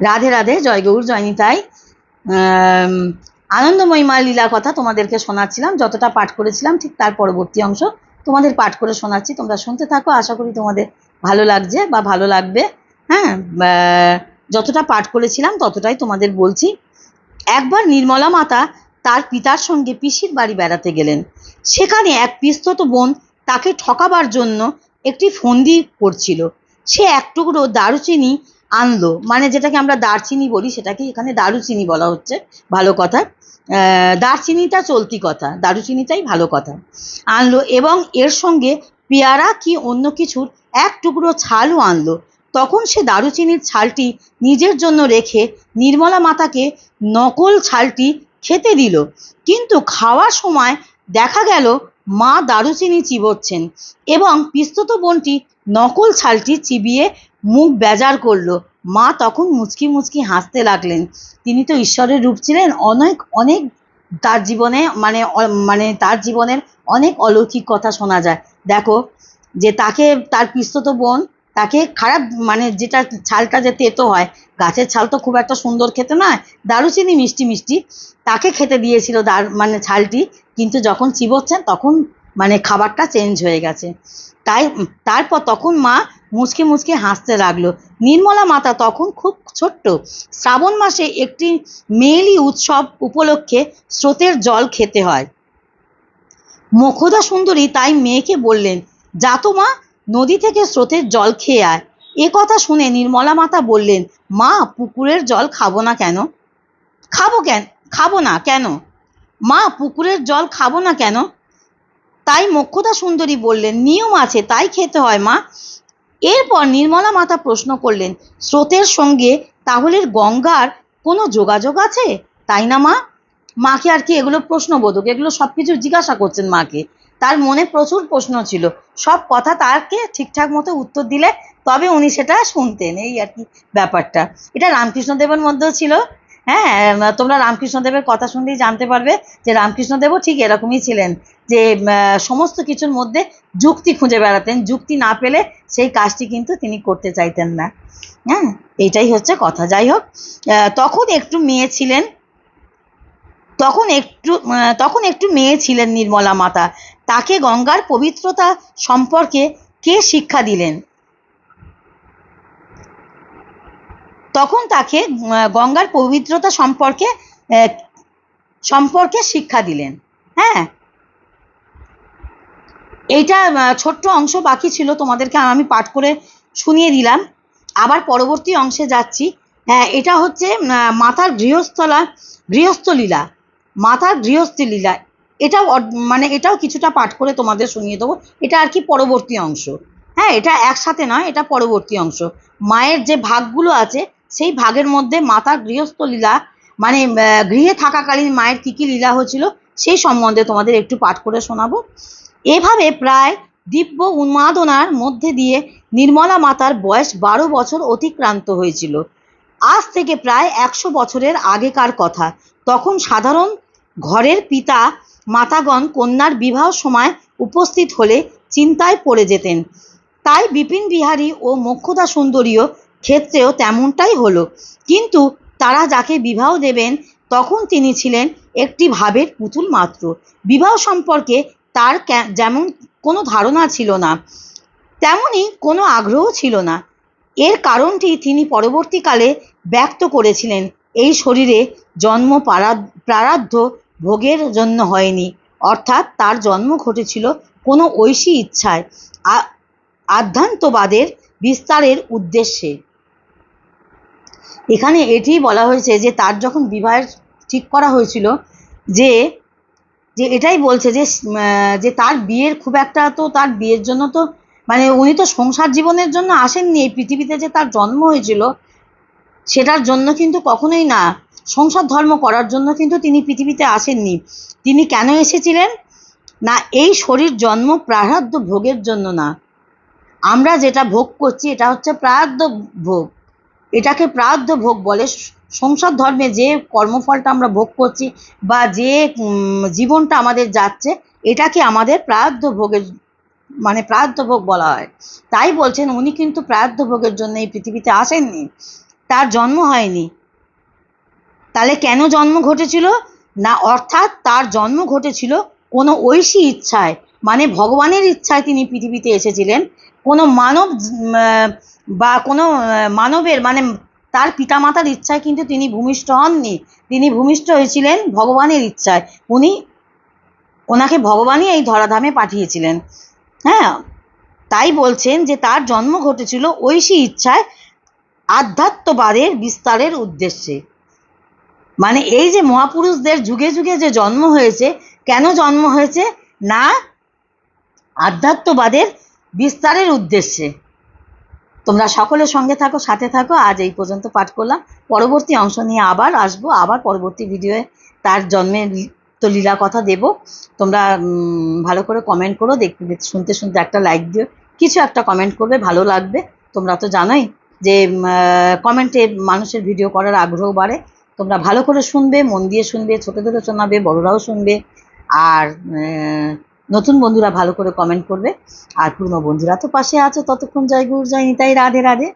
রাধে রাধে জয় গৌর জয় নিতাই। আম, আনন্দময়ী মা লীলা কথা তোমাদেরকে শোনাচ্ছিলাম যতটা পাঠ করেছিলাম ঠিক তার পরবর্তী অংশ তোমাদের পাঠ করে শোনাচ্ছি। তোমরা শুনতে থাকো আশা করি তোমাদের ভালো লাগছে বা ভালো লাগবে। হ্যাঁ যতটা পাঠ করেছিলাম ততটাই তোমাদের বলছি। একবার নির্মলা মাতা তার পিতার সঙ্গে পিসির বাড়ি বেড়াতে গেলেন। সেখানে এক পিস্তত বোন তাকে ঠকাবার জন্য একটি ফন্দি করছিল। সে এক টুকরো দারুচিনি আনলো। মানে যেটাকে আমরা দারচিনি বলি, সেটাকে এখানে দারুচিনি বলা হচ্ছে, ভালো কথা। দারচিনিটা চলতি কথা, দারুচিনিটাই ভালো কথা। আনলো এবং এর সঙ্গে পেয়ারা কি অন্য কিছুর এক টুকরো ছালও আনলো। তখন সে দারুচিনির ছালটি নিজের জন্য রেখে নির্মলা মাতাকে নকল ছালটি খেতে দিল। কিন্তু খাওয়ার সময় দেখা গেল, মা দারুচিনি চিবোচ্ছেন এবং পিস্তত বোনটি নকল ছালটি চিবিয়ে মুখ বেজার করল। মা তখন মুচকি মুচকি হাসতে লাগলেন। তিনি তো ঈশ্বরের রূপ ছিলেন, অনেক অনেক তার জীবনে মানে মানে তার জীবনের অনেক অলৌকিক কথা শোনা যায়। দেখো, যে তাকে, তার পিস্তত বোন, তাকে খারাপ মানে যেটা ছালটা যে তেতো হয়, গাছের ছাল তো খুব একটা সুন্দর খেতে নয়, দারুচিনি মিষ্টি মিষ্টি, তাকে খেতে দিয়েছিল দার মানে ছালটি, কিন্তু যখন চিবোচ্ছেন, তখন মানে খাবারটা চেঞ্জ হয়ে গেছে। তাই তারপর তখন মা মুচকে মুচকে হাসতে লাগল। নির্মলা মাতা তখন খুব ছোট্ট। শ্রাবণ মাসে একটি মেয়েলি উৎসব উপলক্ষে স্রোতের জল খেতে হয়। মোক্ষদা সুন্দরী তাই মেয়েকে বললেন, যা তো মা, নদী থেকে স্রোতের জল খেয়ে আয়। এ কথা শুনে নির্মলা মাতা বললেন, মা, পুকুরের জল খাব না কেন? খাব কেন? খাব না কেন? মা, পুকুরের জল খাব না কেন? তাই মক্ষদা সুন্দরী বললেন, নিয়ম আছে, তাই খেতে হয় মা। এরপর নির্মলা মাতা প্রশ্ন করলেন, স্রোতের সঙ্গে তাহলে গঙ্গার কোনো যোগাযোগ আছে? তাই না মা? মাকে আর কি এগুলো প্রশ্নবোধক, এগুলো সব কিছু জিজ্ঞাসা করছেন মাকে। তার মনে প্রচুর প্রশ্ন ছিল। সব কথা তাকে ঠিকঠাক মতো উত্তর দিলে তবে উনি সেটা শুনতেন। এই আর কি ব্যাপারটা। এটা রামকৃষ্ণদেবের মধ্যেও ছিল। হ্যাঁ তোমরা রামকৃষ্ণদেবের কথা শুনলেই জানতে পারবে যে রামকৃষ্ণদেবও ঠিক এরকমই ছিলেন, যে সমস্ত কিছুর মধ্যে যুক্তি খুঁজে বেড়াতেন, যুক্তি না পেলে সেই কাজটি কিন্তু তিনি করতে চাইতেন না। হ্যাঁ এইটাই হচ্ছে কথা। যাই হোক তখন একটু মেয়ে ছিলেন, তখন একটু তখন একটু মেয়ে ছিলেন নির্মলা মাতা। তাকে গঙ্গার পবিত্রতা সম্পর্কে কে শিক্ষা দিলেন? তখন তাকে গঙ্গার পবিত্রতা সম্পর্কে সম্পর্কে শিক্ষা দিলেন। হ্যাঁ? এইটা ছোট্ট অংশ বাকি ছিল, তোমাদেরকে আমি পাঠ করে শুনিয়ে দিলাম। আবার পরবর্তী অংশে যাচ্ছি। হ্যাঁ এটা হচ্ছে মাতার গৃহস্থলা, গৃহস্থ লীলা, মাতার গৃহস্থ লীলা। এটাও মানে এটাও কিছুটা পাঠ করে তোমাদের শুনিয়ে দেবো। এটা আর কি পরবর্তী অংশ। হ্যাঁ এটা একসাথে নয়, এটা পরবর্তী অংশ। মায়ের যে ভাগগুলো আছে সেই ভাগের মধ্যে মাতার গৃহস্থ লীলা মানে গৃহে থাকাকালীন মায়ের কী কী লীলা হয়েছিল সেই সম্বন্ধে তোমাদের একটু পাঠ করে শোনাবো। এভাবে প্রায় দিব্য উন্মাদনার মধ্যে দিয়ে নির্মলা মাতার বয়স বারো বছর অতিক্রান্ত হয়েছিল। আজ থেকে প্রায় একশো বছরের আগেকার কথা। তখন সাধারণ ঘরের পিতা মাতাগণ কন্যার বিবাহ সময় উপস্থিত হলে চিন্তায় পড়ে যেতেন। তাই বিপিন বিহারী ও মোক্ষদা সুন্দরীও ক্ষেত্রেও তেমনটাই হলো। কিন্তু তারা যাকে বিবাহ দেবেন, তখন তিনি ছিলেন একটি ভাবের পুতুল মাত্র। বিবাহ সম্পর্কে তার যেমন কোনো ধারণা ছিল না, তেমনই কোনো আগ্রহ ছিল না। এর কারণটি তিনি পরবর্তীকালে ব্যক্ত করেছিলেন, এই শরীরে জন্ম পারা- প্রারাব্ধ ভোগের জন্য হয়নি, অর্থাৎ তার জন্ম ঘটেছিল কোনো ঐশী ইচ্ছায়। আ- আধ্যাত্মবাদের বিস্তারের উদ্দেশ্যে। এখানে এটি বলা হয়েছে যে তার যখন বিবাহের ঠিক করা হয়েছিল, যে যে এটাই বলছে যে যে তার বিয়ের খুব একটা তো তার বিয়ের জন্য তো মানে উনি তো সংসার জীবনের জন্য আসেননি। এই পৃথিবীতে যে তার জন্ম হয়েছিল, সেটার জন্য কিন্তু কখনোই না। সংসার ধর্ম করার জন্য কিন্তু তিনি পৃথিবীতে আসেননি। তিনি কেন এসেছিলেন? না, এই শরীর জন্ম প্রারাব্ধ ভোগের জন্য না। আমরা যেটা ভোগ করছি, এটা হচ্ছে প্রারাব্ধ ভোগ। এটাকে প্রারাব্ধ ভোগ বলে। সংসার ধর্মে যে কর্মফলটা আমরা ভোগ করছি বা যে জীবনটা আমাদের যাচ্ছে, এটাকে আমাদের প্রারাব্ধ ভোগের মানে প্রারাব্ধ ভোগ বলা হয়। তাই বলছেন, উনি কিন্তু প্রারাব্ধ ভোগের জন্য এই পৃথিবীতে আসেননি। তার জন্ম হয়নি। তাহলে কেন জন্ম ঘটেছিল? না, অর্থাৎ তার জন্ম ঘটেছিল কোনো ঐশী ইচ্ছায় মানে ভগবানের ইচ্ছায় তিনি পৃথিবীতে এসেছিলেন। কোনো মানব বা কোনো মানবের মানে তার পিতামাতার ইচ্ছায় কিন্তু তিনি ভূমিষ্ঠ হননি। তিনি ভূমিষ্ঠ হয়েছিলেন ভগবানের ইচ্ছায়। উনি ওনাকে ভগবানই এই ধরাধামে পাঠিয়েছিলেন। হ্যাঁ তাই বলছেন যে তার জন্ম ঘটেছিল ঐশী ইচ্ছায় আধ্যাত্মবাদের বিস্তারের উদ্দেশ্যে। মানে এই যে মহাপুরুষদের যুগে যুগে যে জন্ম হয়েছে, কেন জন্ম হয়েছে? না, আধ্যাত্মবাদের বিস্তারের উদ্দেশ্যে। তোমরা সকলের সঙ্গে থাকো, সাথে থাকো। আজ এই পর্যন্ত পাঠ করলাম। পরবর্তী অংশ নিয়ে আবার আসব। আবার পরবর্তী ভিডিওয়ে তার জন্মের তো লীলা কথা দেব। তোমরা ভালো করে কমেন্ট করো। দেখতে শুনতে শুনতে একটা লাইক দিও। কিছু একটা কমেন্ট করবে, ভালো লাগবে। তোমরা তো জানোই যে কমেন্টে মানুষের ভিডিও করার আগ্রহ বাড়ে। তোমরা ভালো করে শুনবে, মন দিয়ে শুনবে, ছোটোদেরও শোনাবে, বড়রাও শুনবে। আর নতুন বন্ধুরা ভালো করে কমেন্ট করবে। আর পুরনো বন্ধুরা তো পাশে আছে, ততক্ষণ জয় গুরু, জয় নিতাই, রাধে রাধে।